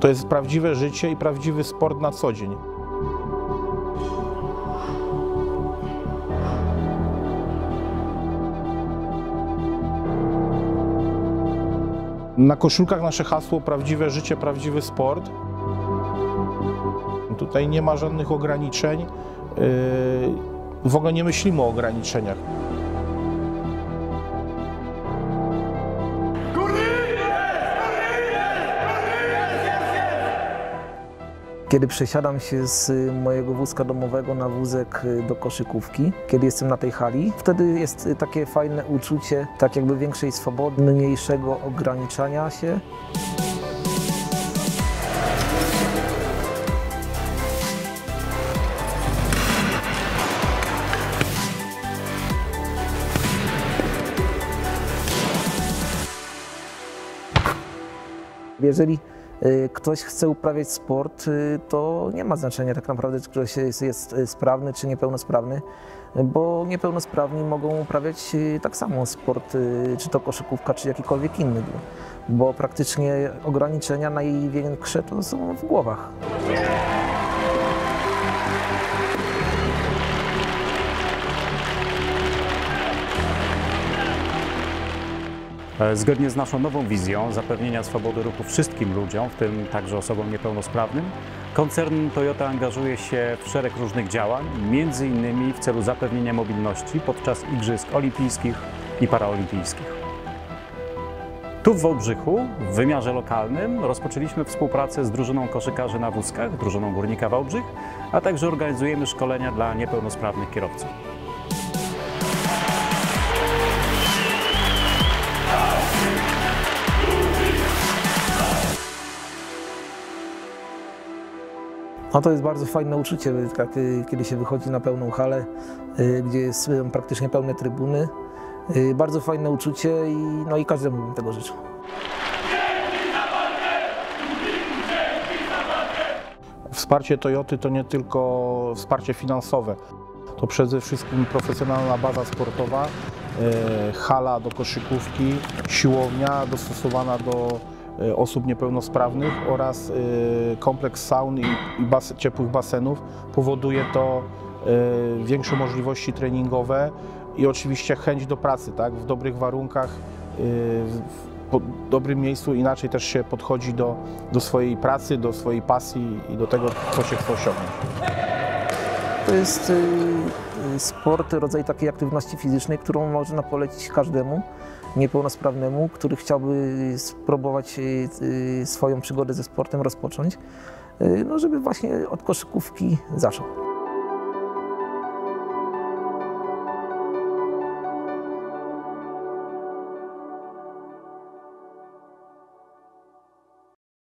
To jest prawdziwe życie i prawdziwy sport na co dzień. Na koszulkach nasze hasło prawdziwe życie, prawdziwy sport. Tutaj nie ma żadnych ograniczeń. Yy, W ogóle nie myślimy o ograniczeniach. Kiedy przesiadam się z mojego wózka domowego na wózek do koszykówki, kiedy jestem na tej hali, wtedy jest takie fajne uczucie, tak jakby większej swobody, mniejszego ograniczania się. Jeżeli y, ktoś chce uprawiać sport, y, to nie ma znaczenia tak naprawdę, czy ktoś jest, jest y, sprawny czy niepełnosprawny, bo niepełnosprawni mogą uprawiać y, tak samo sport, y, czy to koszykówka, czy jakikolwiek inny, bo praktycznie ograniczenia największe to są w głowach. Zgodnie z naszą nową wizją zapewnienia swobody ruchu wszystkim ludziom, w tym także osobom niepełnosprawnym, koncern Toyota angażuje się w szereg różnych działań, między innymi w celu zapewnienia mobilności podczas Igrzysk Olimpijskich i Paraolimpijskich. Tu w Wałbrzychu, w wymiarze lokalnym, rozpoczęliśmy współpracę z drużyną koszykarzy na wózkach, drużyną Górnika Wałbrzych, a także organizujemy szkolenia dla niepełnosprawnych kierowców. No to jest bardzo fajne uczucie, tak, y, kiedy się wychodzi na pełną halę, y, gdzie jest y, praktycznie pełne trybuny. Bardzo fajne uczucie i, no i każdemu bym tego życzył. Wsparcie Toyoty to nie tylko wsparcie finansowe, to przede wszystkim profesjonalna baza sportowa, hala do koszykówki, siłownia dostosowana do osób niepełnosprawnych oraz e, kompleks saun i, bas, ciepłych basenów. Powoduje to e, większe możliwości treningowe i oczywiście chęć do pracy tak, w dobrych warunkach, w dobrym miejscu, inaczej też się podchodzi do, do swojej pracy, do swojej pasji i do tego, co się chce osiągnąć. To jest y, y, sport, rodzaj takiej aktywności fizycznej, którą można polecić każdemu niepełnosprawnemu, który chciałby spróbować y, y, swoją przygodę ze sportem rozpocząć, y, no żeby właśnie od koszykówki zaczął.